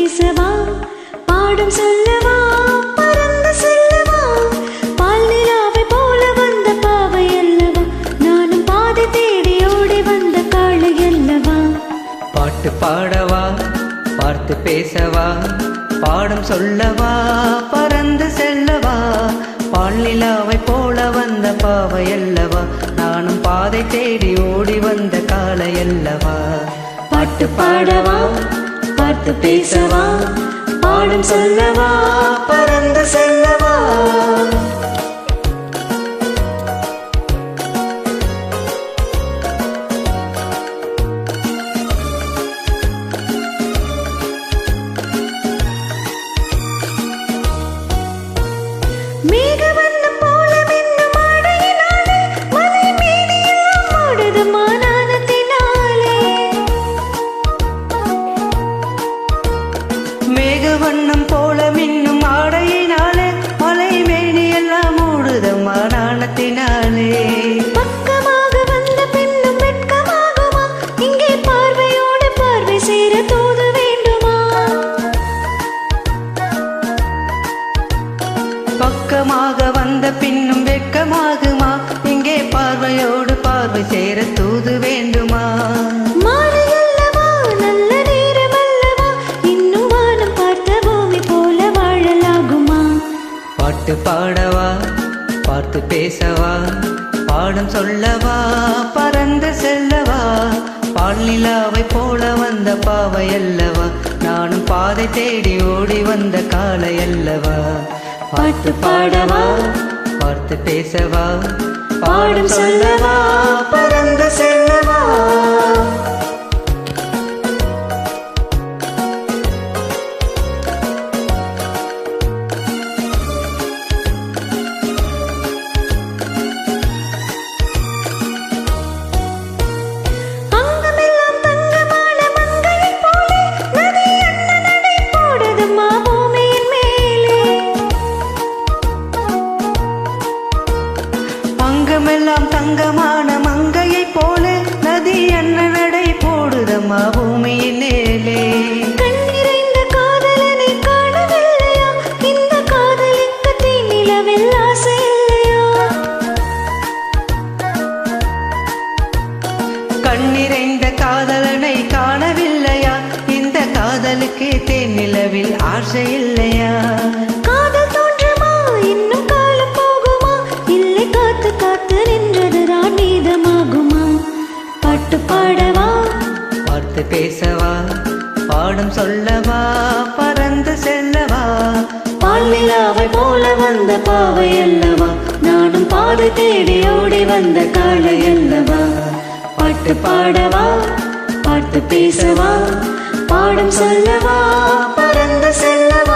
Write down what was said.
பேசவா பாடம் சொல்லவா பறந்து செல்லவா. பால் நிலாவை போல வந்த பாவை அல்லவா. நானும் பாதை தேடி ஓடி வந்த காளை அல்லவா. பாட்டு பாடவா பார்த்து பேசவா. பாடம் சொல்லவா பறந்து செல்லவா. பால்நிலாவை போல வந்த பாவை அல்லவா. நானும் பாதை தேடி ஓடி வந்த காலை அல்லவா. பாட்டு பாடவா பார்த்து பேசவா? பாடம் சொல்லவா? பறந்து செல்லவா? மேகவண்ணம் போல மின்னும் ஆடையினாலே மலை மேனி எல்லாம் மூடுதம்மா நாணத்தினாலே. பக்கமாக வந்த பின்னும் வெட்கமாகுமா? இங்கே பார்வையோடு பார்வை சேர தூது வேண்டுமா? பக்கமாக வந்த பின்னும் வெட்கமாகுமா? இங்கே பார்வையோடு பார்வை சேர தூது வேண்டுமா? பாடவா பார்த்து பேசவா பாடம் சொல்லவா பறந்து செல்லவா பால் நிலாவை போல வந்த பாவை அல்லவா நானும் பாதை தேடி ஓடி வந்த காலை அல்லவா. பாட்டு பாடவா பார்த்து பேசவா பாடம் சொல்லவா பறந்து செல்லவா. கண்ணிறைந்த காதலனை காணவில்லையா? இந்த காதலுக்கு தேனிலவில் ஆசை இல்லையா? காதல் தோன்றுமா? இன்னும் காலம் போகுமா? இல்லை காத்து காத்து நின்றதுதான் நீதமாகுமா பாட்டு பாடவா? பார்த்து பேசவா? பாடம் சொல்லவா? பறந்து செல்லவா? பால் நிலாவை போல வந்த பாவை அல்லவா? நானும் பாதை தேடி ஓடி வந்த காளை அல்லவா? பாட்டு பாடவா? பாட்டு பேசவா? பாடம் சொல்லவா? பறந்து செல்லவா?